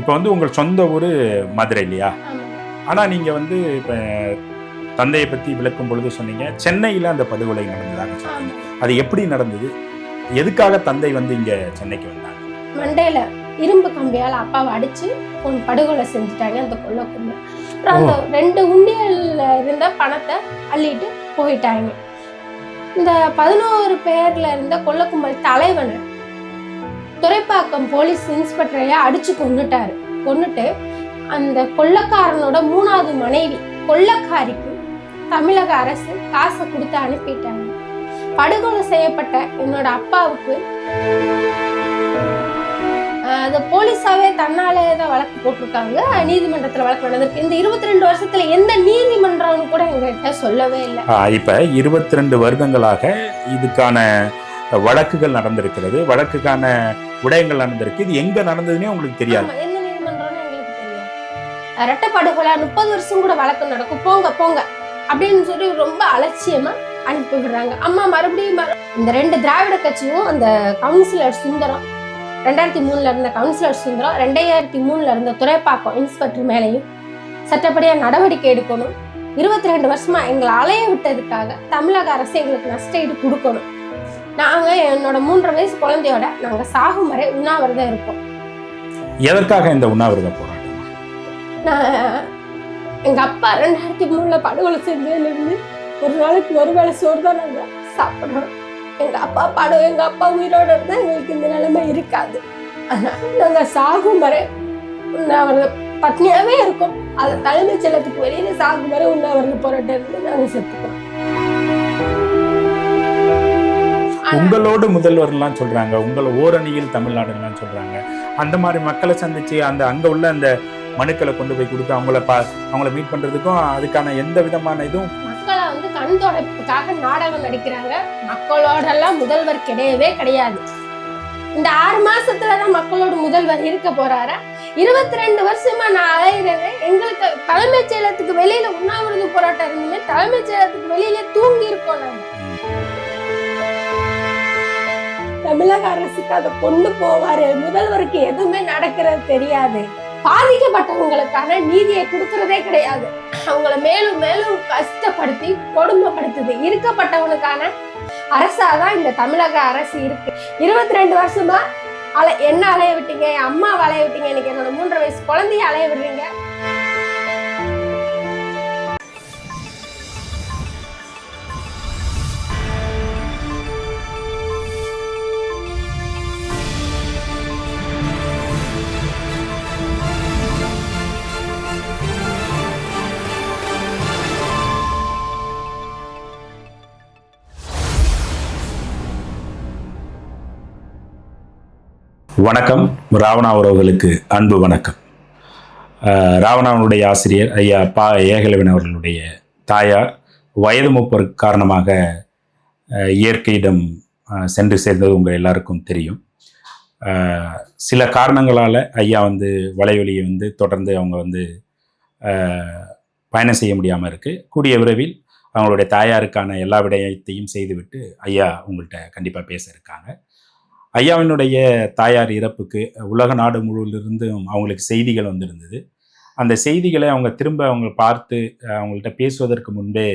இப்போ வந்து உங்கள் சொந்த ஊர் மதுரை இல்லையா? ஆனால் நீங்கள் வந்து இப்போ தந்தையை பற்றி விளக்கும் பொழுது சொன்னீங்க. சென்னையில் அந்த படுகொலை நடந்ததாக சொன்னீங்க. அது எப்படி நடந்தது? எதுக்காக தந்தை வந்து இங்கே சென்னைக்கு வந்தாங்க? மண்டையில இரும்பு கம்பியால அப்பாவை அடிச்சு ஒரு படுகொலை செஞ்சுட்டாங்க அந்த கொல்ல கும்பல். அப்புறம் அந்த ரெண்டு உண்டியல்ல இருந்த பணத்தை அள்ளிட்டு போயிட்டாங்க. இந்த பதினோரு பேர்ல இருந்த கொல்ல கும்பல் தலைவனை துறைப்பாக்கம் போலீஸ் இன்ஸ்பெக்டரையா அடிச்சு கொண்டுட்டாரு கொண்டுட்டு அந்த கொள்ளக்காரனோட மூணாவது மனைவி கொள்ளக்காரிக்கு தமிழக அரசு காசை கொடுத்து அனுப்பிட்டாங்க. படுகொலை செய்யப்பட்ட என்னோட அப்பாவுக்கு அது போலீஸாவே தன்னாலே தான் வழக்கு போட்டிருக்காங்க. நீதிமன்றத்தில் வழக்கு நடந்திருக்கு. இந்த இருபத்தி ரெண்டு வருஷத்துல எந்த நீதிமன்றம்னு கூட எங்ககிட்ட சொல்லவே இல்லை. இப்போ இருபத்தி ரெண்டு வருடங்களாக இதுக்கான வழக்குகள் நடந்திருக்கிறது வழக்குக்கான விடயங்கள் நடந்திருக்கு. இது எங்க நடந்ததுன்னே உங்களுக்கு தெரியாது. ஆமா, எந்த எங்களுக்கு முப்பது வருஷம் கூட வழக்கு நடக்கும். போங்க போங்க அப்படின்னு சொல்லி ரொம்ப அலட்சியமா அனுப்பி விடுறாங்க. அம்மா மறுபடியும் மறு- இந்த ரெண்டு திராவிட கட்சியும் அந்த கவுன்சிலர் சுந்தரம் ரெண்டாயிரத்தி மூணுல இருந்த கவுன்சிலர் சுந்தரம் ரெண்டாயிரத்தி மூணுல இருந்த துறைப்பாக்கம் இன்ஸ்பெக்டர் மேலேயும் சட்டப்படியாக நடவடிக்கை எடுக்கணும். இருபத்தி ரெண்டு வருஷமா எங்களை அலைய விட்டதுக்காக தமிழக அரசு எங்களுக்கு நஷ்ட ஈடு கொடுக்கணும். நாங்க என்னோட மூன்றரை வயசு குழந்தையோட நாங்க சாகும் வரை உண்ணாவிரதம் இருப்போம். எதற்காக இந்த உண்ணாவிரத போராட்டம்? நான் எங்க அப்பா ரெண்டாயிரத்தி மூணுல படுகொலை செஞ்சதுல இருந்து ஒரு நாளைக்கு ஒரு வேளை சோறு தான் நாங்க சாப்பிடுறோம். எங்க அப்பா படம் எங்க அப்பா உயிரோட இருந்தா எங்களுக்கு இந்த நிலைமை இருக்காது. அதனால நாங்க சாகும் வரை உண்ணாவிரத பட்னியாவே இருக்கோம். அது தலைமைச் செயலகத்துக்கு வெளியில சாகும் வரை உண்ணாவிரத போராட்டம் இருந்து நாங்க செத்துக்கிறோம் உங்களோடு முதல்வர்லாம் சொல்றாங்க உங்கள் ஓரணியில் தமிழ்நாடுலாம் சொல்றாங்க. அந்த மாதிரி மக்களை சந்திச்சு அந்த அங்க உள்ள அந்த மனுக்களை கொண்டு போய் கொடுத்து அவங்கள பா அவங்கள மீட் பண்றதுக்கும் அதுக்கான எந்த விதமான இதுவும் மக்களை வந்து கண் தொடப்புக்காக நாடகம் நடிக்கிறாங்க. மக்களோட எல்லாம் முதல்வர் கிடையவே கிடையாது. இந்த ஆறு மாசத்துலதான் மக்களோட முதல்வர் இருக்க போறாரா. இருபத்தி ரெண்டு வருஷமா நான் அலையிறேன் எங்களுக்கு தலைமைச் செயலகத்துக்கு வெளியில உண்ணாவிரத போராட்டம் இருந்துமே தலைமைச் செயலகத்துக்கு வெளியில தூங்கி இருக்கோம் நாங்க தமிழக அரசுக்கு அதை கொண்டு போவாரு. முதல்வருக்கு எதுவுமே நடக்கிறது தெரியாது. பாதிக்கப்பட்டவங்களுக்கான நீதியை கொடுக்கறதே கிடையாது. அவங்கள மேலும் மேலும் கஷ்டப்படுத்தி கொடுமைப்படுத்துது. இருக்கப்பட்டவனுக்கான அரசாதான் இந்த தமிழக அரசு இருக்கு. இருபத்தி ரெண்டு வருஷமா அலை என்ன அலைய விட்டீங்க? என் அம்மா அலைய விட்டீங்க? இன்னைக்கு என்னோட மூன்று வயசு குழந்தைய அலைய விடுறீங்க? வணக்கம். ராவணா உறவுகளுக்கு அன்பு வணக்கம். ராவணாவனுடைய ஆசிரியர் ஐயா பா ஏகலவன் அவர்களுடைய தாயார் வயது மூப்பர் காரணமாக இயற்கையிடம் சென்று சேர்ந்தது உங்கள் எல்லாருக்கும் தெரியும். சில காரணங்களால் ஐயா வந்து வலைவலியை வந்து தொடர்ந்து அவங்க வந்து பயணம் செய்ய முடியாமல் இருக்குது கூடிய விரைவில் அவங்களுடைய தாயாருக்கான எல்லா விடயத்தையும் செய்துவிட்டு ஐயா உங்கள்கிட்ட கண்டிப்பாக பேச இருக்காங்க. ஐயாவினுடைய தாயார் இறப்புக்கு உலக நாடு முழுவதிலிருந்தும் அவங்களுக்கு செய்திகள் வந்திருந்தது. அந்த செய்திகளை அவங்க திரும்ப அவங்க பார்த்து அவங்கள்ட்ட பேசுவதற்கு முன்பே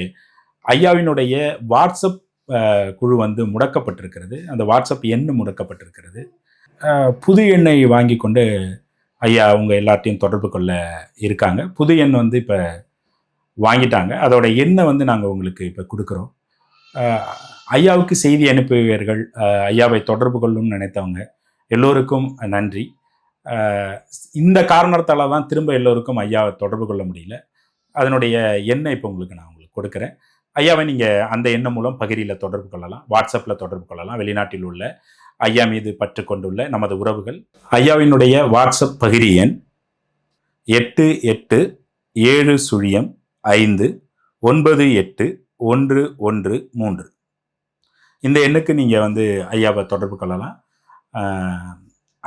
ஐயாவினுடைய வாட்ஸ்அப் குழு வந்து முடக்கப்பட்டிருக்கிறது. அந்த வாட்ஸ்அப் எண் முடக்கப்பட்டிருக்கிறது. புது எண்ணை வாங்கி கொண்டு ஐயா அவங்க எல்லாத்தையும் தொடர்பு கொள்ள இருக்காங்க. புது எண் வந்து இப்போ வாங்கிட்டாங்க. அதோட எண்ணை வந்து நாங்கள் உங்களுக்கு இப்போ கொடுக்குறோம். ஐயாவுக்கு செய்தி அனுப்புவீர்கள் ஐயாவை தொடர்பு கொள்ளும்னு நினைத்தவங்க எல்லோருக்கும் நன்றி. இந்த காரணத்தால் தான் திரும்ப எல்லோருக்கும் ஐயாவை தொடர்பு கொள்ள முடியல. அதனுடைய எண்ணை இப்போ உங்களுக்கு நான் உங்களுக்கு கொடுக்குறேன். ஐயாவை நீங்கள் அந்த எண்ணம் மூலம் பகிரியில் தொடர்பு கொள்ளலாம். வாட்ஸ்அப்பில் தொடர்பு கொள்ளலாம். வெளிநாட்டில் உள்ள ஐயா மீது பற்று கொண்டுள்ள நமது உறவுகள். ஐயாவினுடைய வாட்ஸ்அப் பகிரி எண் எட்டு எட்டு ஏழு சுழியம் ஐந்து ஒன்பது எட்டு ஒன்று ஒன்று மூன்று. இந்த எண்ணுக்கு நீங்கள் வந்து ஐயாவை தொடர்பு கொள்ளலாம்.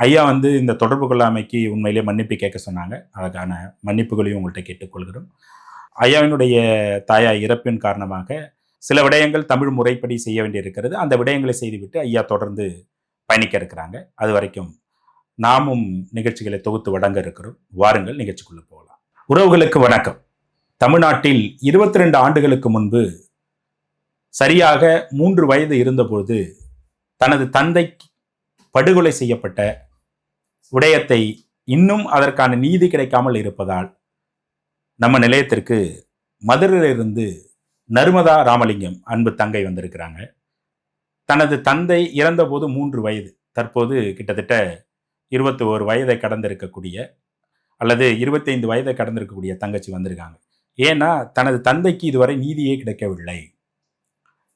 ஐயா வந்து இந்த தொடர்பு கொள்ளாமைக்கு உண்மையிலே மன்னிப்பு கேட்க சொன்னாங்க. அதற்கான மன்னிப்புகளையும் உங்கள்கிட்ட கேட்டுக்கொள்கிறோம் ஐயாவினுடைய தாயா இறப்பின் காரணமாக சில விடயங்கள் தமிழ் முறைப்படி செய்ய வேண்டியிருக்கிறது. அந்த விடயங்களை செய்துவிட்டு ஐயா தொடர்ந்து பயணிக்க இருக்கிறாங்க. அது வரைக்கும் நாமும் நிகழ்ச்சிகளை தொகுத்து வழங்க இருக்கிறோம். வாருங்கள் நிகழ்ச்சிக்குள்ளே போகலாம். உறவுகளுக்கு வணக்கம். தமிழ்நாட்டில் இருபத்தி ரெண்டு ஆண்டுகளுக்கு முன்பு சரியாக மூன்று வயது இருந்தபோது தனது தந்தை படுகொலை செய்யப்பட்ட விடயத்தை இன்னும் அதற்கான நீதி கிடைக்காமல் இருப்பதால் நம்ம நிலையத்திற்கு மதுரையிலிருந்து நர்மதா ராமலிங்கம் அன்பு தங்கை வந்திருக்கிறாங்க. தனது தந்தை இறந்தபோது மூன்று வயது தற்போது கிட்டத்தட்ட இருபத்தி ஓரு வயதை கடந்திருக்கக்கூடிய அல்லது இருபத்தைந்து வயதை கடந்திருக்கக்கூடிய தங்கச்சி வந்திருக்காங்க. ஏன்னா தனது தந்தைக்கு இதுவரை நீதியே கிடைக்கவில்லை.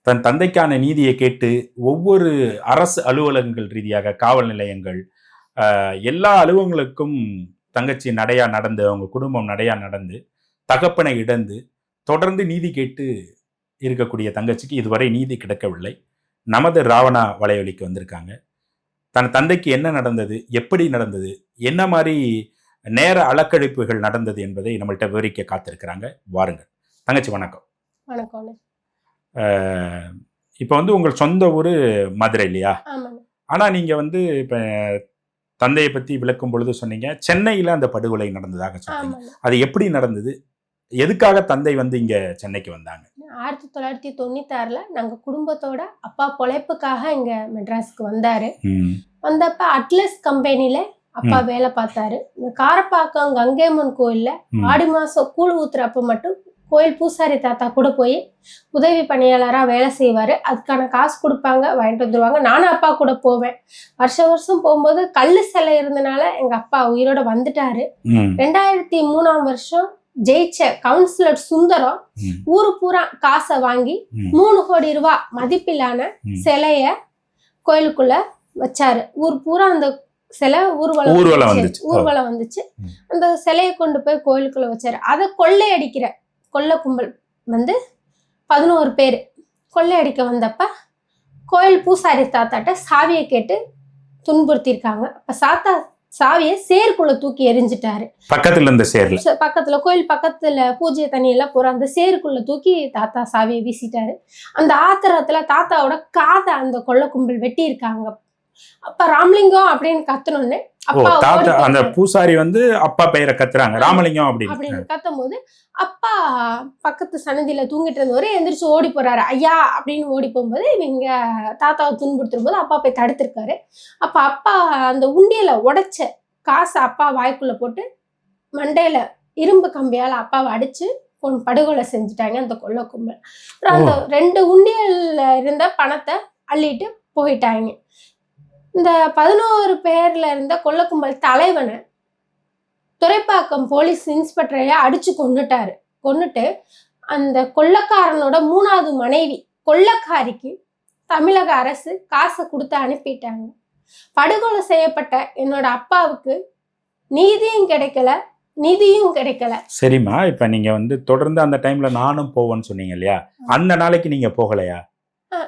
தன் தந்தைக்கான நீதியை கேட்டு ஒவ்வொரு அரசு அலுவலகங்கள் ரீதியாக காவல் நிலையங்கள் எல்லா அலுவலகங்களுக்கும் தங்கச்சி நடையா நடந்து அவங்க குடும்பம் நடையா நடந்து தகப்பனை இடந்து தொடர்ந்து நீதி கேட்டு இருக்கக்கூடிய தங்கச்சிக்கு இதுவரை நீதி கிடைக்கவில்லை. நமது ராவணா வலையொலிக்கு வந்திருக்காங்க. தன் தந்தைக்கு என்ன நடந்தது எப்படி நடந்தது என்ன மாதிரி நேர அலக்கழிப்புகள் நடந்தது என்பதை நம்மள்கிட்ட விவரிக்க காத்திருக்கிறாங்க. வாருங்கள். தங்கச்சி வணக்கம். வணக்கம். இப்போ வந்து உங்கள் சொந்த ஊர் மதுரை இல்லையா? ஆனால் நீங்கள் வந்து இப்போ தந்தையை பற்றி விளக்கும் பொழுது சொன்னீங்க சென்னையில் அந்த படுகொலை நடந்ததாக சொன்னீங்க. அது எப்படி நடந்தது? எதுக்காக தந்தை வந்து இங்கே சென்னைக்கு வந்தாங்க? ஆயிரத்தி தொள்ளாயிரத்தி தொண்ணூத்தாறுல நாங்க குடும்பத்தோட அப்பா பொழைப்புக்காக இங்க மெட்ராஸ்க்கு வந்தாரு. வந்தப்ப அட்லஸ் கம்பெனில அப்பா வேலை பார்த்தாரு. இந்த காரப்பாக்கம் கங்கையம்மன் கோயில்ல. ஆடி மாசம் கூழ் ஊத்துறப்ப மட்டும் கோயில் பூசாரி தாத்தா கூட போய் உதவி பணியாளரா வேலை செய்வாரு. அதுக்கான காசு கொடுப்பாங்க வாங்கிட்டு வந்துருவாங்க. நானும் அப்பா கூட போவேன். வருஷம் வருஷம் போகும்போது கல்லு சிலை இருந்தனால எங்க அப்பா உயிரோட வந்துட்டாரு. ரெண்டாயிரத்தி மூணாம் வருஷம் ஜெயிச்ச கவுன்சிலர் சுந்தரம் ஊரு பூரா காசை வாங்கி. மூணு கோடி ரூபாய் மதிப்பிலான. சிலைய கோயிலுக்குள்ள வச்சாரு. ஊர் பூரா அந்த சிலை ஊர்வலம் ஊர்வலம் வந்துச்சு. அந்த சிலையை கொண்டு போய் கோயிலுக்குள்ள வச்சாரு. அதை கொள்ளையடிக்கிற கொள்ளை கும்பல் வந்து பதினோரு பேர் கொள்ளையடிக்க வந்தப்ப கோயில் பூசாரி தாத்தாட்ட சாவியை கேட்டு துன்புறுத்தியிருக்காங்க. அப்ப சாத்தா சாவியை சேர்க்குள்ள தூக்கி எரிஞ்சிட்டாரு பக்கத்தில் இருந்த சேர்ல. பக்கத்துல கோயில் பக்கத்துல பூஜை தண்ணி எல்லாம் போற அந்த சேருக்குள்ள தூக்கி தாத்தா சாவியை வீசிட்டாரு. அந்த ஆத்திரத்துல தாத்தாவோட காதை அந்த கொள்ள கும்பல் வெட்டி இருக்காங்க அப்ப ராமலிங்கம் அப்படின்னு கத்தணுன்னு ஓ அப்பா அந்த. பூசாரி வந்து அப்பா பெயரை கத்துறாங்க ராமலிங்கம் அப்படின்னு. அப்படின்னு கத்தும் போது அப்பா பக்கத்து சன்னதியில தூங்கிட்டு இருந்தவரு எந்திரிச்சு ஓடி போறாரு. ஐயா அப்படின்னு ஓடி போகும்போது இவங்க தாத்தாவை துன்புறுத்தும் போது அப்பா போய் தடுத்திருக்காரு. அப்ப அப்பா அந்த உண்டியல உடைச்ச காசை அப்பா வாய்க்குள்ள போட்டு மண்டையில இரும்பு கம்பியால அப்பாவை அடிச்சு படுகொலை செஞ்சுட்டாங்க அந்த கொள்ள கும்பல். அப்புறம் அந்த ரெண்டு உண்டியல்ல இருந்த பணத்தை அள்ளிட்டு போயிட்டாங்க. இந்த பதினோரு பேர்ல இருந்த கொள்ள கும்பல் தலைவனை துறைப்பாக்கம் போலீஸ் இன்ஸ்பெக்டரைய அடிச்சு கொன்னுட்டாரு. கொன்னுட்டு அந்த கொள்ளக்காரனோட மூணாவது மனைவி கொள்ளக்காரிக்கு தமிழக அரசு காசை கொடுத்து அனுப்பிட்டாங்க. படுகொலை செய்யப்பட்ட என்னோட அப்பாவுக்கு நீதியும் கிடைக்கல நிதியும் கிடைக்கல. சரிம்மா இப்ப நீங்க வந்து தொடர்ந்து அந்த டைம்ல நானும் போவேன்னு சொன்னீங்க இல்லையா? அந்த நாளைக்கு நீங்க போகலையா?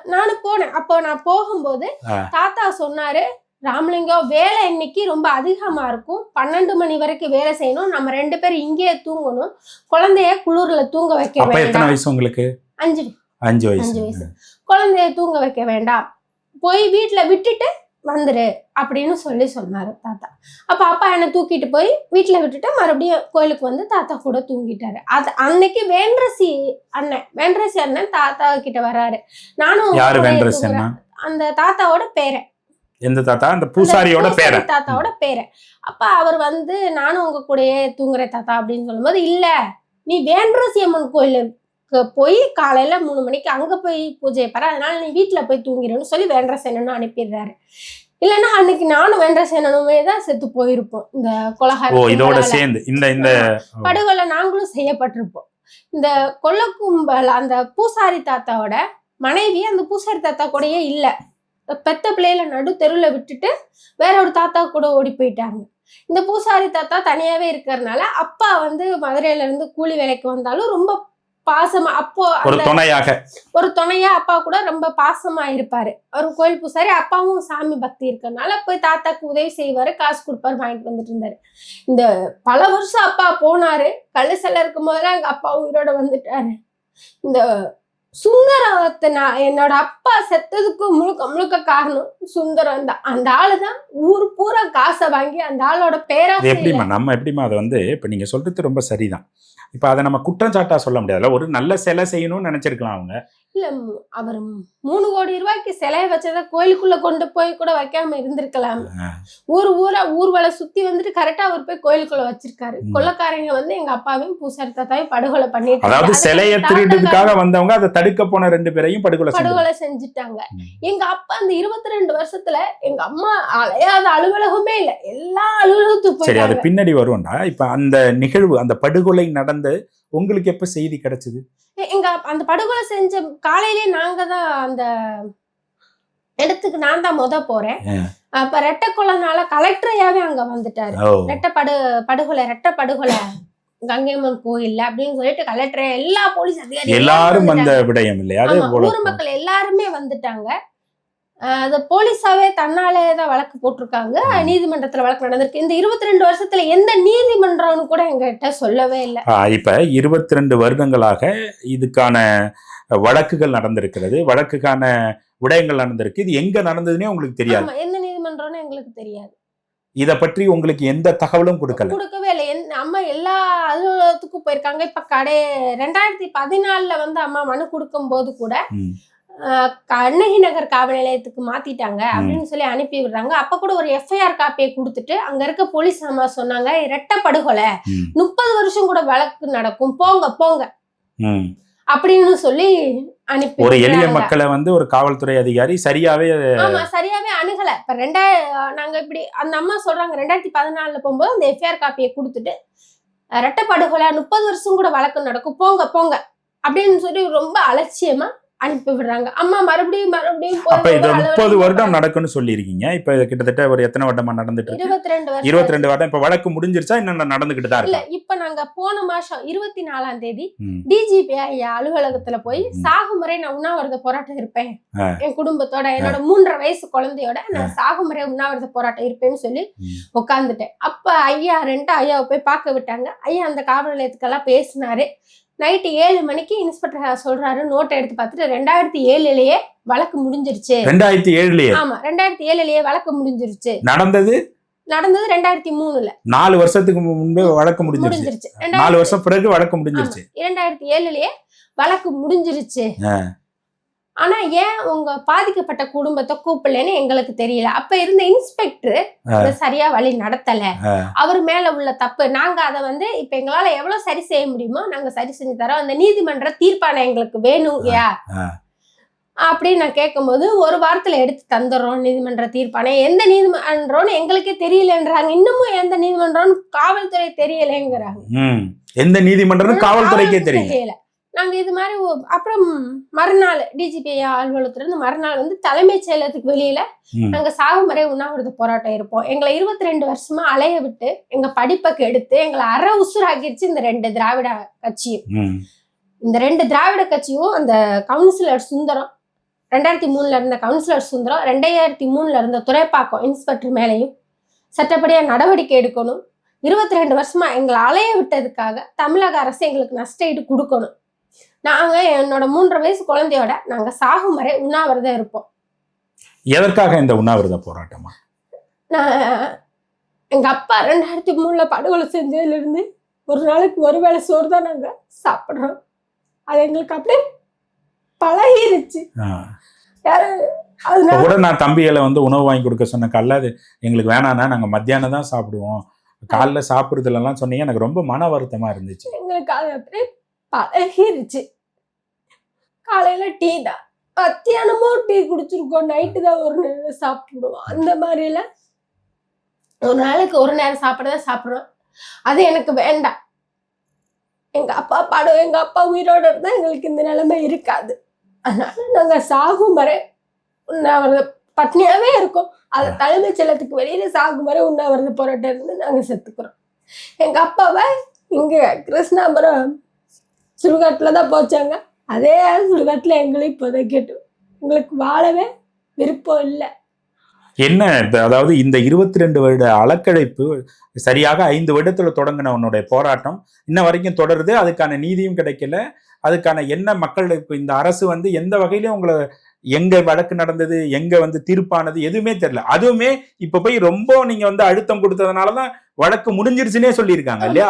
நானும் போனேன். அப்போ நான் போகும்போது. தாத்தா சொன்னாரு ராமலிங்கம் வேலை இன்னைக்கு ரொம்ப அதிகமா இருக்கும். பன்னெண்டு மணி வரைக்கும் வேலை செய்யணும். நம்ம ரெண்டு பேரும் இங்கேயே தூங்கணும். குழந்தைய குளிர்ல தூங்க வைக்க வேண்டாம். வயசு உங்களுக்கு? அஞ்சு. அஞ்சு வயசு. குழந்தைய தூங்க வைக்க வேண்டாம். போய் வீட்டுல விட்டுட்டு வந்துரு அப்படின்னு சொல்லி சொன்னாரு தாத்தா. அப்ப அப்பா என்னை தூக்கிட்டு போய் வீட்டுல விட்டுட்டு மறுபடியும் கோயிலுக்கு வந்து தாத்தா கூட தூங்கிட்டாரு. அது அன்னைக்கு வேண்டரசி அண்ணன் வேண்டரசி அண்ணன் தாத்தா கிட்ட வர்றாரு நானும் அந்த தாத்தாவோட பேரன். எந்த தாத்தா? அந்த பூசாரியோட பேரை தாத்தாவோட பேரன். அப்ப அவர் வந்து நானும் உங்க கூடயே தூங்குறேன் தாத்தா அப்படின்னு சொல்லும்போது இல்ல நீ வேண்டரசி அம்மன் கோயிலுக்கு போய் காலையில மூணு மணிக்கு அங்க போய் பூஜை பாரு. அதனால நீ வீட்டுல போய் தூங்கிடுன்னு சொல்லி வேண்டரசேனனும் அனுப்பிடுறாரு. இல்லைன்னா அன்னைக்கு நானும் வேண்டரசேனனுமே தான் செத்து போயிருப்போம். இந்த கொலகார ஓ இதோட. சேர்ந்து இந்த இந்த. படுகொலை நாங்களும் செய்யப்பட்டிருப்போம். இந்த கொள்ள கும்பல் அந்த பூசாரி தாத்தாவோட மனைவி அந்த பூசாரி தாத்தா கூடயே இல்ல. பெத்த பிள்ளையில நடு தெருவுல விட்டுட்டு வேற ஒரு தாத்தா கூட ஓடி போயிட்டாங்க. இந்த பூசாரி தாத்தா தனியாவே இருக்கிறதுனால அப்பா வந்து மதுரையில இருந்து கூலி வேலைக்கு வந்தாலும் ரொம்ப பாசமா அப்போ ஒரு துணையாக. ஒரு துணையா அப்பா கூட ரொம்ப பாசமா இருப்பாரு. அவர் கோயில் பூசாரி அப்பாவும் சாமி பக்தி இருக்கறனால போய் தாத்தாக்கு உதவி செய்வாரு காசு கொடுப்பாரு வாங்கிட்டு வந்துட்டு இருந்தாரு. இந்த பல வருஷம் அப்பா போனாரு. கள்ளு சிலை இருக்கும் போதெல்லாம் எங்க அப்பா உயிரோட வந்துட்டாரு. இந்த சுந்தரத்தை நான் என்னோட அப்பா செத்ததுக்கு முழுக்க முழுக்க காரணம் சுந்தரம் தான் அந்த ஆளு தான். ஊர் பூரா காசை வாங்கி அந்த ஆளோட இது பேராசை எப்படிம்மா நம்ம எப்படிம்மா அதை வந்து இப்போ நீங்கள் சொல்றது ரொம்ப சரிதான். இப்போ அதை நம்ம குற்றச்சாட்டா சொல்ல முடியாதுல்ல. ஒரு நல்ல சிலை செய்யணும்னு நினச்சிருக்கலாம் அவங்க. இல்ல அவர் மூணு கோடி ரூபாய்க்கு சிலைய வச்சதை கோயிலுக்குள்ள கொண்டு போய் கூட வைக்காம இருந்திருக்கலாம். ஊர் ஊரா ஊர்வலை சுத்தி வந்துட்டு கரெக்டா அவர் போய் கோயிலுக்குள்ள வச்சிருக்காரு. கொள்ளக்காரங்க வந்து எங்க அப்பாவையும் பூசாரி தாத்தாவையும் படுகொலை பண்ணிட்டு அதாவது சிலையை திருடுறதுக்காக வந்தவங்க அதை தடுக்க போன ரெண்டு பேரையும் படுகொலை படுகொலை செஞ்சுட்டாங்க. எங்க அப்பா அந்த இருபத்தி ரெண்டு வருஷத்துல எங்க அம்மா அலையாத அலுவலகமே இல்ல. எல்லா அலுவலகத்துக்கும் சரி அது பின்னாடி வரும்டா. இப்ப அந்த நிகழ்வு அந்த படுகொலை நடந்து உங்களுக்கு எப்ப செய்தி கிடைச்சது? எங்க அந்த படுகொலை செஞ்ச காலையிலே நாங்க தான் அந்த இடத்துக்கு நான் தான் முத போறேன். அப்ப ரெட்டை கொலைனால கலெக்டரையாவே அங்க வந்துட்டாரு. ரெட்டை படு படுகொலை ரெட்டை படுகொலை. கங்கையம்மன் கோயில்ல அப்படின்னு சொல்லிட்டு கலெக்டர் எல்லா போலீஸ் அதிகாரிகளும் எல்லாரும் வந்துட்டாங்க. விடயம் இல்லையா? ஊர் மக்கள் எல்லாருமே வந்துட்டாங்க. அது போலீஸாவே தன்னாலே தான் வழக்கு போட்டிருக்காங்க. நீதிமன்றத்துல வழக்கு நடந்திருக்கு. இந்த இருபத்தி ரெண்டு வருஷத்துல எந்த நீதிமன்றம்னு கூட எங்ககிட்ட சொல்லவே இல்லை. இப்ப இருபத்தி ரெண்டு வருடங்களாக இதுக்கான வழக்குகள் நடந்திருக்கிறது. வழக்குக்கான விடயங்கள் நடந்திருக்கு. இது எங்க நடந்ததுன்னே உங்களுக்கு தெரியாது. எந்த நீதிமன்றம்னு எங்களுக்கு தெரியாது. இத பற்றி உங்களுக்கு எந்த தகவலும் கொடுக்கல. கொடுக்கவே இல்லை. என் அம்மா எல்லா அலுவலகத்துக்கும் போயிருக்காங்க. இப்ப கடை ரெண்டாயிரத்தி பதினாலுல வந்து அம்மா மனு கொடுக்கும் போது கூட கண்ணகி நகர் காவல் நிலையத்துக்கு மாத்திட்டாங்க அப்படின்னு சொல்லி அனுப்பி விடுறாங்க. அப்ப கூட ஒரு எஃப்ஐஆர் காப்பியை கொடுத்துட்டு அங்க இருக்க போலீஸ் அம்மா சொன்னாங்க இரட்டை படுகொலை முப்பது வருஷம் கூட வழக்கு நடக்கும். போங்க போங்க. அப்படின்னு சொல்லி அனுப்பி ஒரு எளிய. மக்களை வந்து ஒரு காவல்துறை அதிகாரி சரியாவே ஆமா சரியாவே அணுகல. இப்ப ரெண்டாய நாங்க இப்படி அந்த அம்மா சொல்றாங்க ரெண்டாயிரத்தி பதினாலுல போகும்போது அந்த எஃப்ஐஆர் காப்பியை கொடுத்துட்டு ரெட்டை படுகொலை முப்பது வருஷம் கூட வழக்கு நடக்கும். போங்க போங்க. அப்படின்னு சொல்லி ரொம்ப அலட்சியமா அனுப்பி விடுறாங்க. அம்மா மறுபடியும் மறுபடியும் அப்ப இது முப்பது வருடம். நடக்கும்னு சொல்லியிருக்கீங்க. இப்ப இது கிட்டத்தட்ட ஒரு எத்தனை வருடமா நடந்துட்டு இருபத்தி ரெண்டு வருஷம். இருபத்தி ரெண்டு வருடம். இப்ப வழக்கு முடிஞ்சிருச்சா? இன்னும் நடந்துகிட்டு தான் இல்ல இப்ப நாங்க போன மாசம் இருபத்தி நாலாம் தேதி. டிஜிபி ஐயா அலுவலகத்துல போய். சாகுமுறை நான் உண்ணாவிரத போராட்டம் இருப்பேன். என் குடும்பத்தோட என்னோட மூன்றரை வயசு குழந்தையோட நான் சாகுமுறை உண்ணாவிரத போராட்டம் இருப்பேன்னு சொல்லி. உட்காந்துட்டேன் அப்ப ஐயா ரெண்டு ஐயாவை போய் பார்க்க விட்டாங்க. ஐயா அந்த காவல் நிலையத்துக்கெல்லாம் பேசினாரு. நைட்டு ஏழு மணிக்கு இன்ஸ்பெக்டர் சொல்றாரு. நோட்டை எடுத்து பார்த்துட்டு ரெண்டாயிரத்தி ஏழுலயே வழக்கு முடிஞ்சிருச்சு. ரெண்டாயிரத்தி ஏழுலயே? ஆமா ரெண்டாயிரத்தி ஏழுலயே வழக்கு முடிஞ்சிருச்சு. நடந்தது? நடந்தது ரெண்டாயிரத்தி மூணுல. நாலு வருஷத்துக்கு முன்பு வழக்கு முடிஞ்சிருச்சு. முடிஞ்சிருச்சு. நாலு வருஷம் பிறகு வழக்கு முடிஞ்சிருச்சு. இரண்டாயிரத்தி ஏழுலயே வழக்கு முடிஞ்சிருச்சு. ஆனா ஏன் உங்க பாதிக்கப்பட்ட குடும்பத்தை கூப்பிடலன்னு எங்களுக்கு தெரியல. அப்ப இருந்த இன்ஸ்பெக்டர் சரியா வழி நடத்தல. அவர் மேல உள்ள தப்பு. நாங்க அதை வந்து இப்ப எங்களால எவ்வளவு சரி செய்ய முடியுமோ நாங்க சரி செஞ்சு தரோம். அந்த நீதிமன்ற தீர்ப்பானை எங்களுக்கு வேணும்யா ஆ. அப்படின்னு நான் கேட்கும்போது ஒரு வாரத்துல எடுத்து தந்துடுறோம் நீதிமன்ற தீர்ப்பானை. எந்த நீதிமன்றம்னு எங்களுக்கே தெரியலன்றாங்க. இன்னமும் எந்த நீதிமன்றம்னு காவல்துறை தெரியலைங்கிறாங்க. எந்த நீதிமன்றம் காவல்துறைக்கே தெரியல. நாங்க இது மாதிரி அப்புறம் மறுநாள் டிஜிபி அலுவலகத்துல இருந்து மறுநாள் வந்து தலைமைச் செயலகத்துக்கு வெளியில ம். நாங்க சாகுமுறை உண்ணாவிரத போராட்டம் இருப்போம் எங்களை இருபத்தி ரெண்டு வருஷமா அலைய விட்டு எங்க படிப்பை கெடுத்து எங்களை அற உசுராக்கிடுச்சு இந்த ரெண்டு திராவிட கட்சியும். இந்த ரெண்டு திராவிட கட்சியும் அந்த கவுன்சிலர் சுந்தரம் ரெண்டாயிரத்தி மூணுல இருந்த கவுன்சிலர் சுந்தரம் ரெண்டாயிரத்தி மூணுல இருந்த துறைப்பாக்கம் இன்ஸ்பெக்டர் மேலையும் சட்டப்படியா நடவடிக்கை எடுக்கணும் இருபத்தி ரெண்டு வருஷமா எங்களை அலைய விட்டதுக்காக தமிழக அரசு எங்களுக்கு நஷ்ட ஈடு கொடுக்கணும் நாங்க என்னோட மூன்றரை வயசு குழந்தையோட நாங்க சாகும் வரை உண்ணாவிரதம் இருப்போம். எதற்காக இந்த உண்ணாவிரத போராட்டமா? நான் எங்க அப்பா ரெண்டாயிரத்தி மூணுல படுகொலை செஞ்சதுல இருந்து ஒரு நாளைக்கு ஒரு வேளை சோறு தான் நாங்க சாப்பிடுறோம். அது எங்களுக்கு அப்படியே பழகிருச்சு. இப்ப கூட நான் தம்பிகளை வந்து உணவு வாங்கி கொடுக்க சொன்ன காலைல அது எங்களுக்கு வேணாம்னா நாங்க மத்தியானம் தான் சாப்பிடுவோம். காலைல சாப்பிடுறதுலாம் சொன்னீங்க எனக்கு ரொம்ப மன வருத்தமா இருந்துச்சு. எங்களுக்கு அது அப்படியே பழகிருச்சு. காலையில டீ தான். மத்தியானமும் டீ குடிச்சிருக்கோம். நைட்டு தான் ஒரு நேரம் சாப்பிடுவோம். அந்த மாதிரில ஒரு நாளைக்கு ஒரு நேரம் சாப்பிட தான் சாப்பிட்றோம். அது எனக்கு வேண்டாம். எங்கள் அப்பா படம் எங்கள் அப்பா உயிரோடு இருந்தால் எங்களுக்கு இந்த நிலைமை இருக்காது. அதனால நாங்கள் சாகும் வரை உண்ணாவிரத பட்னியாகவே இருக்கோம். அது தலைமைச் செல்லத்துக்கு வெளியில் சாகும் வரை உண்ணாவிரத போராட்டம் இருந்து நாங்கள் செத்துக்கிறோம். எங்கள் அப்பாவை இங்கே கிருஷ்ணாபுரம் சுடுகாட்டில் தான் போச்சாங்க. அதே சுடுகாட்டில் எங்களையும் இப்போதை கேட்டு வாழவே விருப்பம் இல்லை. என்ன அதாவது இந்த இருபத்தி ரெண்டு வருட அலக்கழைப்பு சரியாக ஐந்து வருடத்தில் தொடங்கின உன்னுடைய போராட்டம் இன்ன வரைக்கும் தொடருது அதுக்கான நீதியும் கிடைக்கல அதுக்கான என்ன மக்களுக்கு இந்த அரசு வந்து எந்த வகையிலும் உங்களை எங்க வழக்கு நடந்தது எங்க வந்து தீர்ப்பானது எதுவுமே தெரியல அதுவுமே இப்ப போய் ரொம்ப நீங்க வந்து அழுத்தம் கொடுத்ததுனாலதான் வழக்கு முடிஞ்சிருச்சுன்னே சொல்லியிருக்காங்க இல்லையா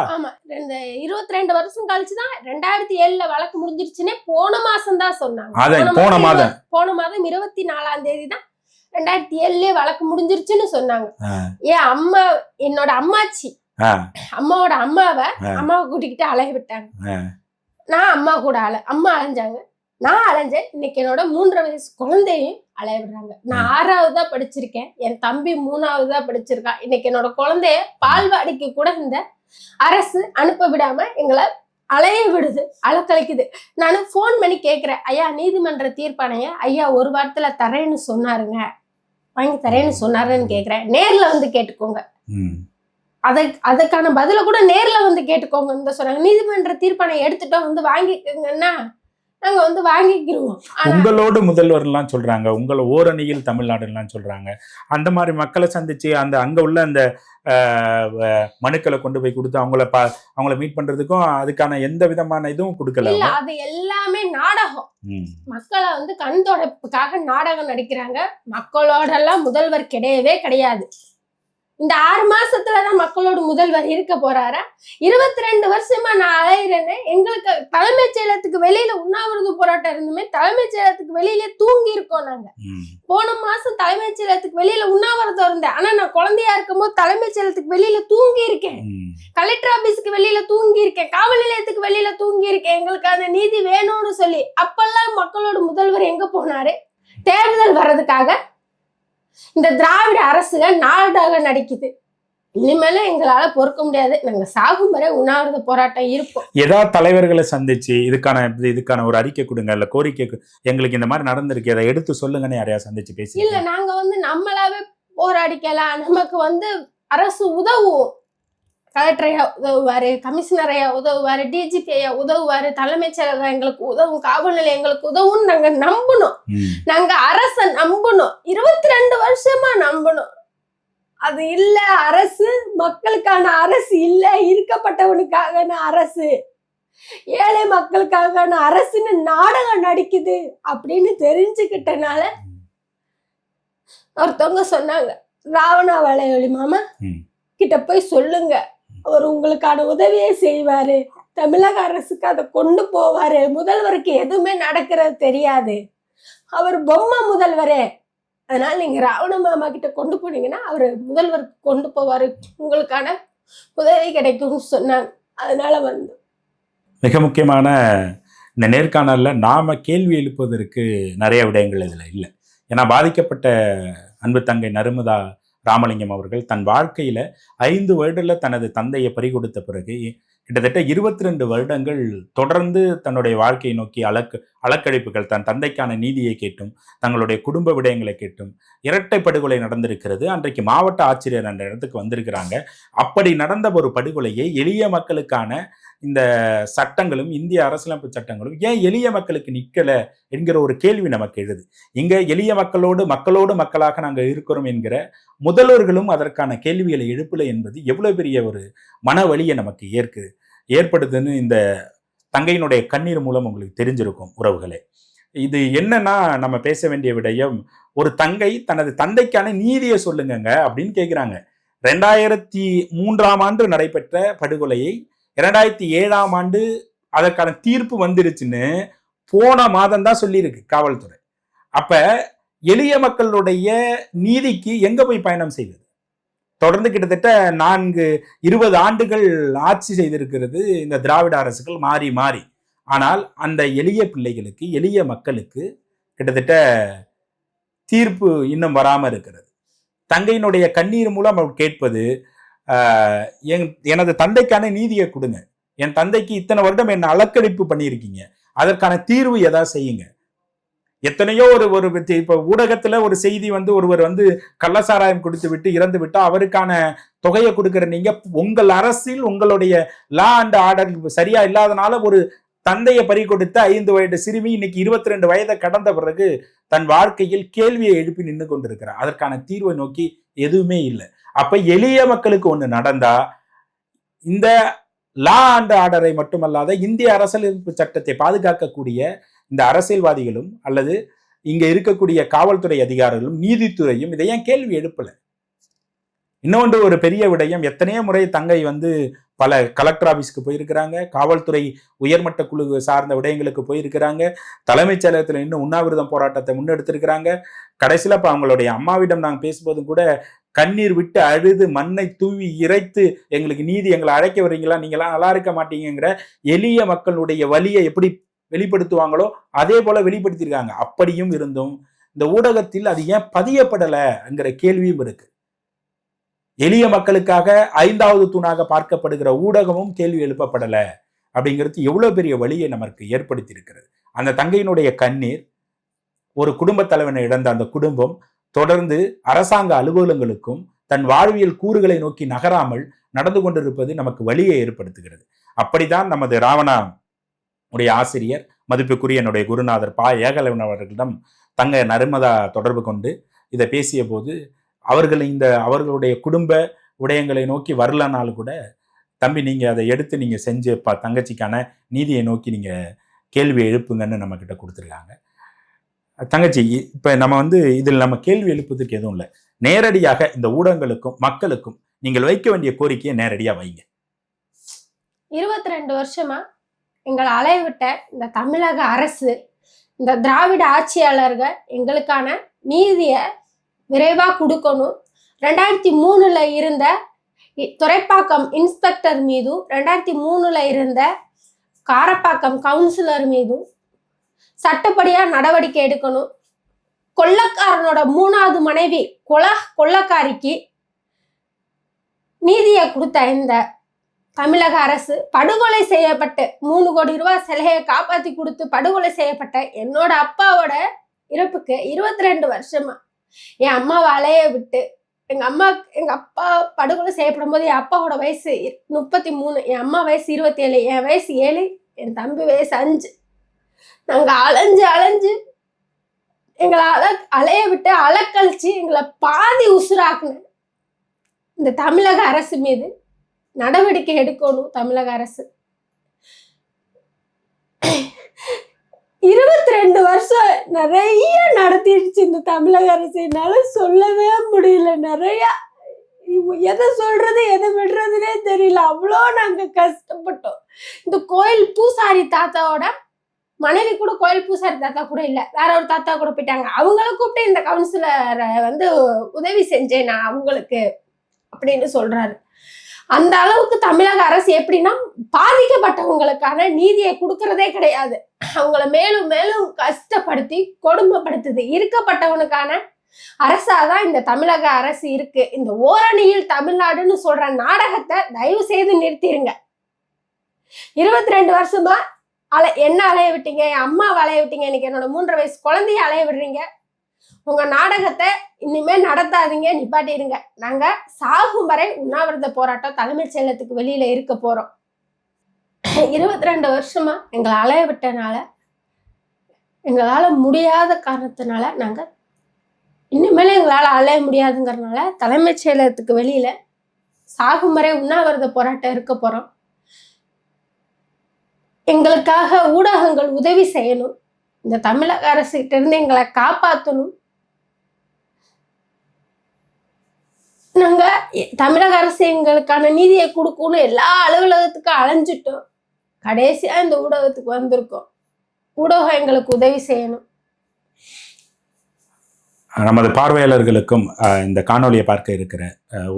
இருபத்தி ரெண்டு வருஷம் கழிச்சுதான் ரெண்டாயிரத்தி ஏழுல வழக்கு முடிஞ்சிருச்சுன்னே போன மாசம் தான் சொன்னாங்க அதான் போன மாதம் போன மாதம் இருபத்தி நாலாம் தேதி தான் ரெண்டாயிரத்தி ஏழுலயே வழக்கு முடிஞ்சிருச்சுன்னு சொன்னாங்க. ஏன் அம்மா என்னோட அம்மாச்சி. அம்மாவோட அம்மாவை. அம்மாவை கூட்டிக்கிட்டு அலைய விட்டாங்க. நான் அம்மா கூட அல அம்மா அலைஞ்சாங்க நான் அலைஞ்சேன். இன்னைக்கு என்னோட மூன்றரை வயசு குழந்தையும் அலைய விடுறாங்க. நான் ஆறாவது தான் படிச்சிருக்கேன். என் தம்பி மூணாவது தான் படிச்சிருக்கான் இன்னைக்கு என்னோட குழந்தைய பால்வாடிக்கு கூட இந்த அரசு அனுப்ப விடாம எங்களை அலைய விடுது அலக்கழிக்குது. நான் ஃபோன் பண்ணி கேட்குறேன் ஐயா நீதிமன்ற தீர்ப்பானைய ஐயா ஒரு வாரத்துல தரேன்னு சொன்னாருங்க. வாங்கி தரேன்னு சொன்னாருன்னு கேட்குறேன் நேர்ல வந்து கேட்டுக்கோங்க. அதை அதுக்கான பதில கூட நேர்ல வந்து கேட்டுக்கோங்கன்னு தான் சொன்னாங்க. நீதிமன்ற தீர்ப்பானை எடுத்துட்டோம். வந்து வாங்கிக்கோங்கன்னா நாங்க வந்து வாங்கிக்கிருவோம். ஆனா உங்களோடு முதல்வர் எல்லாம் சொல்றாங்க. உங்களை ஓரணியில் தமிழ்நாடுலாம் சொல்றாங்க. அந்த மாதிரி மக்களை சந்திச்சு அந்த அங்க உள்ள அந்த மனுக்களை கொண்டு போய் கொடுத்து அவங்கள பா அவங்கள மீட் பண்றதுக்கும் அதுக்கான எந்த விதமான இதுவும் கொடுக்கல அது எல்லாமே நாடகம். மக்களை வந்து கண் தொடப்புக்காக நாடகம் நடிக்கிறாங்க. மக்களோட எல்லாம் முதல்வர் கிடையவே கிடையாது. இந்த ஆறு மாசத்துலதான் மக்களோட முதல்வர் இருக்க போறாரா? இருபத்தி ரெண்டு வருஷமா நான் அலையிறேன்னு எங்களுக்கு தலைமைச் செயலகத்துக்கு வெளியில உண்ணாவிரத போராட்டம் இருந்துமே தலைமைச் செயலகத்துக்கு வெளியில தூங்கி இருக்கோம் நாங்க. போன மாசம் தலைமைச் செயலகத்துக்கு வெளியில உண்ணாவிரதம் இருந்தேன். ஆனா நான் குழந்தையா இருக்கும்போது தலைமைச் செயலகத்துக்கு வெளியில தூங்கி இருக்கேன். கலெக்டர் ஆபீஸ்க்கு வெளியில தூங்கி இருக்கேன். காவல் நிலையத்துக்கு வெளியில தூங்கி இருக்கேன். எங்களுக்கு அந்த நீதி வேணும்னு சொல்லி அப்பெல்லாம் மக்களோட முதல்வர் எங்க போனாரு? தேர்தல் வர்றதுக்காக இந்த திராவிட அரசுகள் நாடகம் நடிக்குது. இனிமேல எங்களால பொறுக்க முடியாது. நாங்க சாகும் வரை உண்ணாவிரத போராட்டம் இருப்போம். ஏதாவது தலைவர்களை சந்திச்சு இதுக்கான இது- இதுக்கான ஒரு அறிக்கை கொடுங்க இல்ல கோரிக்கை எங்களுக்கு இந்த மாதிரி நடந்திருக்கு அதை எடுத்து சொல்லுங்கன்னு யாரையா சந்திச்சு பேசி இல்ல நாங்க வந்து நம்மளாவே போராடிக்கலாம். நமக்கு வந்து அரசு உதவும் கலெக்டர் ஐயா உதவுவாரு கமிஷனர் ஐயா உதவுவாரு டிஜிபி ஐயா உதவுவாரு தலைமைச் செயலகம் எங்களுக்கு உதவும் காவல் நிலையம் எங்களுக்கு உதவும் நாங்க நம்பணும். நாங்க அரச நம்பணும். இருபத்தி ரெண்டு வருஷமா நம்பணும். அது இல்ல அரசு மக்களுக்கான அரசு இல்ல இருக்கப்பட்டவனுக்கான அரசு. ஏழை மக்களுக்கான அரசுன்னு நாடகம் நடிக்குது அப்படின்னு தெரிஞ்சுக்கிட்டனால ஒருத்தவங்க சொன்னாங்க ராவணா வளையொலி மாமா. கிட்ட போய் சொல்லுங்க. அவர் உங்களுக்கான உதவியை செய்வார். தமிழக அரசுக்கு அதை கொண்டு போவார். முதல்வருக்கு எதுவுமே நடக்கிறது தெரியாது. அவர் பொம்மை முதல்வரே. அதனால் நீங்கள் ராவண மாமா கிட்ட கொண்டு போனீங்கன்னா அவர் முதல்வருக்கு கொண்டு போவார். உங்களுக்கான உதவி கிடைக்கும்னு சொன்னாங்க. அதனால் வந்து மிக முக்கியமான இந்த நேர்காணலில் நாம் கேள்வி எழுப்புவதற்கு நிறைய விடயங்கள் இதில் இல்லை. ஏன்னா பாதிக்கப்பட்ட அன்பு தங்கை நருமதா ராமலிங்கம் அவர்கள் தன் வாழ்க்கையில ஐந்து வருடத்துல தனது தந்தையை பறிகொடுத்த பிறகு கிட்டத்தட்ட இருபத்தி ரெண்டு வருடங்கள் தொடர்ந்து தன்னுடைய வாழ்க்கையை நோக்கி அலக்கு அலக்கழிப்புகள் தன் தந்தைக்கான நீதியை கேட்டும் தங்களுடைய குடும்ப விடயங்களை கேட்டும் இரட்டை படுகொலை நடந்திருக்கிறது. அன்றைக்கு மாவட்ட ஆட்சியர் அந்த இடத்துக்கு வந்திருக்கிறாங்க. அப்படி நடந்த ஒரு படுகொலையை எளிய மக்களுக்கான இந்த சட்டங்களும் இந்திய அரசியலமைப்பு சட்டங்களும் ஏன் எளிய மக்களுக்கு நிற்கலை என்கிற ஒரு கேள்வி நமக்கு எழுது. இங்கே எளிய மக்களோடு மக்களோடு மக்களாக நாங்கள் இருக்கிறோம் என்கிற முதல்வர்களும் அதற்கான கேள்விகளை எழுப்பலை என்பது எவ்வளோ பெரிய ஒரு மன வழியை நமக்கு ஏற்குது. ஏற்படுதுன்னு இந்த தங்கையினுடைய கண்ணீர் மூலம் உங்களுக்கு தெரிஞ்சிருக்கும் உறவுகளே. இது என்னன்னா நம்ம பேச வேண்டிய விடயம் ஒரு தங்கை தனது தந்தைக்கான நீதியை சொல்லுங்கங்க அப்படின்னு கேட்குறாங்க ரெண்டாயிரத்தி மூன்றாம் ஆண்டு நடைபெற்ற படுகொலையை இரண்டாயிரத்தி ஏழாம் ஆண்டு அதற்கான தீர்ப்பு வந்துருச்சுன்னு போன மாதம் தான் சொல்லியிருக்கு காவல்துறை. அப்ப எளிய மக்களுடைய நீதிக்கு எங்க போய் பயணம் செய்வது? தொடர்ந்து கிட்டத்தட்ட நான்கு இருபது ஆண்டுகள் ஆட்சி செய்திருக்கிறது இந்த திராவிட அரசுகள் மாறி மாறி. ஆனால் அந்த எளிய பிள்ளைகளுக்கு எளிய மக்களுக்கு கிட்டத்தட்ட தீர்ப்பு இன்னும் வராமல் இருக்கிறது. தங்கையினுடைய கண்ணீர் மூலம் அவர் கேட்பது என் எனது தந்தைக்கான நீதியை கொடுங்க. என் தந்தைக்கு இத்தனை வருடம் என்னை அலக்கழிப்பு பண்ணியிருக்கீங்க. அதற்கான தீர்வு எதாவது செய்யுங்க. எத்தனையோ ஒரு ஒரு இப்போ ஊடகத்தில் ஒரு செய்தி வந்து ஒருவர் வந்து கள்ளசாராயம் குடித்து விட்டு இறந்து விட்டு அவருக்கான தொகையை கொடுக்குற நீங்கள் உங்கள் அரசில் உங்களுடைய லா அண்ட் ஆர்டர் சரியா இல்லாதனால ஒரு தந்தையை பறி கொடுத்த ஐந்து வயது சிறுமி இன்னைக்கு இருபத்தி ரெண்டு வயதை கடந்த பிறகு தன் வாழ்க்கையில் கேள்வியை எழுப்பி நின்று கொண்டிருக்கிறார். அதற்கான தீர்வை நோக்கி எதுவுமே இல்லை. அப்ப எளிய மக்களுக்கு ஒன்று நடந்தா இந்த லா அண்ட் ஆர்டரை மட்டுமல்லாத இந்திய அரசியலமைப்பு சட்டத்தை பாதுகாக்கக்கூடிய இந்த அரசியல்வாதிகளும் அல்லது இங்க இருக்கக்கூடிய காவல்துறை அதிகாரிகளும் நீதித்துறையும் இதை ஏன் கேள்வி எழுப்பல? இன்னொன்று ஒரு பெரிய விடயம் எத்தனையோ முறை தங்கை வந்து பல கலெக்டர் ஆபீஸ்க்கு போயிருக்கிறாங்க காவல்துறை உயர்மட்ட குழு சார்ந்த விடயங்களுக்கு போயிருக்கிறாங்க தலைமைச் செயலகத்தில் இன்னும் உண்ணாவிரதம் போராட்டத்தை முன்னெடுத்திருக்கிறாங்க. கடைசியில் இப்போ அவங்களுடைய அம்மாவிடம் நாங்கள் பேசும்போதும் கூட கண்ணீர் விட்டு அழுது மண்ணை தூவி இறைத்து எங்களுக்கு நீதி எங்களை அழைக்க வரீங்களா நீங்களாம் நல்லா இருக்க மாட்டீங்கிற எளிய மக்களுடைய வலியை எப்படி வெளிப்படுத்துவாங்களோ அதே போல வெளிப்படுத்தியிருக்காங்க. அப்படியும் இருந்தும் இந்த ஊடகத்தில் அது ஏன் பதியப்படலைங்கிற கேள்வியும் இருக்கு. எளிய மக்களுக்காக ஐந்தாவது தூணாக பார்க்கப்படுகிற ஊடகமும் கேள்வி எழுப்பப்படலை அப்படிங்கிறது எவ்வளோ பெரிய வழியை நமக்கு ஏற்படுத்தியிருக்கிறது. அந்த தங்கையினுடைய கண்ணீர் ஒரு குடும்ப தலைவனை இழந்த அந்த குடும்பம் தொடர்ந்து அரசாங்க அலுவலகங்களுக்கும் தன் வாழ்வியல் கூறுகளை நோக்கி நகராமல் நடந்து கொண்டிருப்பது நமக்கு வழியை ஏற்படுத்துகிறது. அப்படிதான் நமது ராவணா உடைய ஆசிரியர் மதிப்புக்குரிய என்னுடைய குருநாதர் பா. ஏகலவன் அவர்களிடம் தங்க நர்மதா தொடர்பு கொண்டு இதை பேசிய போது அவர்கள் இந்த அவர்களுடைய குடும்ப விடயங்களை நோக்கி வரலனாலும் கூட தம்பி நீங்கள் அதை எடுத்து நீங்கள் செஞ்சு ப தங்கச்சிக்கான நீதியை நோக்கி நீங்கள் கேள்வி எழுப்புங்கன்னு நம்ம கிட்ட கொடுத்துருக்காங்க. தங்கச்சி இப்போ நம்ம வந்து இதில் நம்ம கேள்வி எழுப்புவதற்கு எதுவும் இல்லை. நேரடியாக இந்த ஊடகங்களுக்கும் மக்களுக்கும் நீங்கள் வைக்க வேண்டிய கோரிக்கையை நேரடியாக வைங்க. இருபத்தி ரெண்டு வருஷமா எங்களை அலைவிட்ட இந்த தமிழக அரசு இந்த திராவிட ஆட்சியாளர்கள் எங்களுக்கான நீதியை விரைவாக கொடுக்கணும். ரெண்டாயிரத்தி மூணில் இருந்த இ- இன்ஸ்பெக்டர் மீதும் ரெண்டாயிரத்தி மூணில் இருந்த காரப்பாக்கம் கவுன்சிலர் மீதும் சட்டப்படியாக நடவடிக்கை எடுக்கணும். கொள்ளக்காரனோட மூணாவது மனைவி கொல கொள்ளக்காரிக்கு நீதியை கொடுத்த இந்த தமிழக அரசு படுகொலை செய்யப்பட்டு மூணு கோடி ரூபாய் சிலையை காப்பாத்தி கொடுத்து படுகொலை செய்யப்பட்ட என்னோட அப்பாவோட இறப்புக்கு இருபத்தி ரெண்டு வருஷமா. என் அம்மாவை அலைய விட்டு எங்க அம்மா எங்க அப்பா படுகொலை செய்யப்படும் போது என் அப்பாவோட வயசு முப்பத்தி மூணு என் அம்மா வயசு இருபத்தி ஏழு என் வயசு ஏழு என் தம்பி வயசு அஞ்சு. நாங்க அலைஞ்சு அலைஞ்சு எங்களை அல அலைய விட்டு அலக்கழிச்சு எங்களை பாதி உசுராக்குன இந்த தமிழக அரசு மீது நடவடிக்கை எடுக்கணும் தமிழக அரசு. இருபத்தி ரெண்டு வருஷம் நிறைய நடத்திடுச்சு இந்த தமிழக அரசு. என்னால் சொல்லவே முடியல. நிறைய எதை சொல்றது எதை விடுறதுனே தெரியல. அவ்வளோ நாங்கள் கஷ்டப்பட்டோம். இந்த கோயில் பூசாரி தாத்தாவோட மனைவி கூட கோயில் பூசாரி தாத்தா கூட இல்லை. வேற ஒரு தாத்தா கூட போயிட்டாங்க. அவங்கள கூப்பிட்டு இந்த கவுன்சிலரை வந்து உதவி செஞ்சேன் நான் அவங்களுக்கு அப்படின்னு சொல்றாரு. அந்த அளவுக்கு தமிழக அரசு எப்படின்னா பாதிக்கப்பட்டவங்களுக்கான நீதியை கொடுக்கறதே கிடையாது. அவங்கள மேலும் மேலும் கஷ்டப்படுத்தி கொடுமைப்படுத்துது. இருக்கப்பட்டவனுக்கான அரசாதான் இந்த தமிழக அரசு இருக்கு. இந்த ஓரணியில் தமிழ்நாடுன்னு சொல்ற நாடகத்தை தயவு செய்து நிறுத்திடுங்க இருபத்தி ரெண்டு வருஷமா அலை என்ன அலைய விட்டீங்க? என் அம்மா அலைய விட்டீங்க. இன்னைக்கு என்னோட மூன்று வயசு குழந்தைய அலைய விடுறீங்க. உங்க நாடகத்தை இனிமே நடத்தாதீங்க நிப்பாட்டிடுங்க. நாங்க சாகும் வரை உண்ணாவிரத போராட்டம் தலைமைச் செயலத்துக்கு வெளியில இருக்க போறோம். இருபத்தி ரெண்டு வருஷமா எங்களை அலைய விட்டனால எங்களால முடியாத காரணத்தினால நாங்க இனிமேல் எங்களால அலைய முடியாதுங்கிறனால தலைமைச் செயலகத்துக்கு வெளியில சாகும் வரை உண்ணாவிரத போராட்டம் இருக்க போறோம். எங்களுக்காக ஊடகங்கள் உதவி செய்யணும். இந்த தமிழக அரசுகிட்ட இருந்து எங்களை காப்பாற்றணும் நாங்கள் தமிழக அரசு எங்களுக்கான நீதியை கொடுக்கணும்னு எல்லா அலுவலகத்துக்கும் அலைஞ்சிட்டோம். கடைசியாக இந்த ஊடகத்துக்கு வந்திருக்கோம். ஊடகம் எங்களுக்கு உதவி செய்யணும். நமது பார்வையாளர்களுக்கும் இந்த காணொளியை பார்க்க இருக்கிற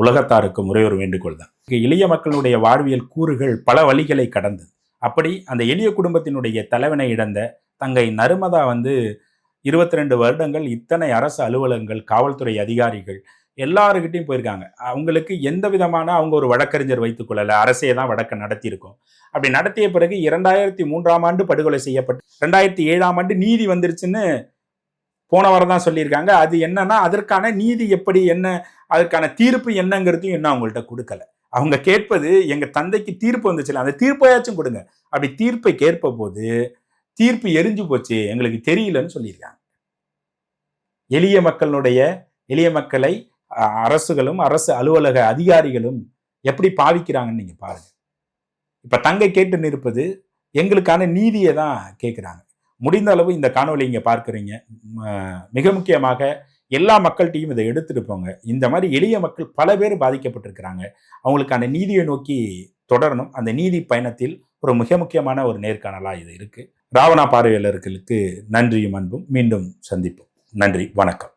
உலகத்தாருக்கும் ஒரே ஒரு வேண்டுகோள் தான். இளைய மக்களுடைய வாழ்வியல் கூறுகள் பல வழிகளை கடந்தது. அப்படி அந்த எளிய குடும்பத்தினுடைய தலைவனை இழந்த தங்கை நருமதா வந்து இருபத்தி ரெண்டு வருடங்கள் இத்தனை அரசு அலுவலகங்கள் காவல்துறை அதிகாரிகள் எல்லாருக்கிட்டையும் போயிருக்காங்க. அவங்களுக்கு எந்த விதமான அவங்க ஒரு வழக்கறிஞர் வைத்துக் கொள்ளல அரசே தான் வழக்கை நடத்தியிருக்கோம். அப்படி நடத்திய பிறகு இரண்டாயிரத்தி மூன்றாம் ஆண்டு படுகொலை செய்யப்பட்டு ரெண்டாயிரத்தி ஏழாம் ஆண்டு நீதி வந்துருச்சுன்னு போன வாரம் தான் சொல்லியிருக்காங்க. அது என்னன்னா அதற்கான நீதி எப்படி என்ன அதற்கான தீர்ப்பு என்னங்கிறதையும் இன்னும் அவங்கள்ட்ட கொடுக்கல. அவங்க கேட்பது எங்க தந்தைக்கு தீர்ப்பு வந்துச்சுல அந்த தீர்ப்பையாச்சும் கொடுங்க. அப்படி தீர்ப்பை கேட்ப போது தீர்ப்பு எரிஞ்சு போச்சு எங்களுக்கு தெரியலன்னு சொல்லியிருக்காங்க. எளிய மக்களுடைய எளிய மக்களை அரசுகளும் அரசு அலுவலக அதிகாரிகளும் எப்படி பாவிக்கிறாங்கன்னு நீங்கள் பாருங்கள் இப்போ தங்கை கேட்டு நிற்பது எங்களுக்கான நீதியை தான் கேட்குறாங்க முடிந்த அளவு இந்த காணொலி இங்கே பார்க்குறீங்க. மிக முக்கியமாக எல்லா மக்கள்கிட்டையும் இதை எடுத்துகிட்டு போங்க. இந்த மாதிரி எளிய மக்கள் பல பேர் பாதிக்கப்பட்டிருக்கிறாங்க. அவங்களுக்கான நீதியை நோக்கி தொடரணும். அந்த நீதி பயணத்தில் ஒரு மிக முக்கியமான ஒரு நேர்காணலாக இது இருக்குது ராவணா பார்வையாளர்களுக்கு நன்றியும் அன்பும். மீண்டும் சந்திப்போம். நன்றி. வணக்கம்.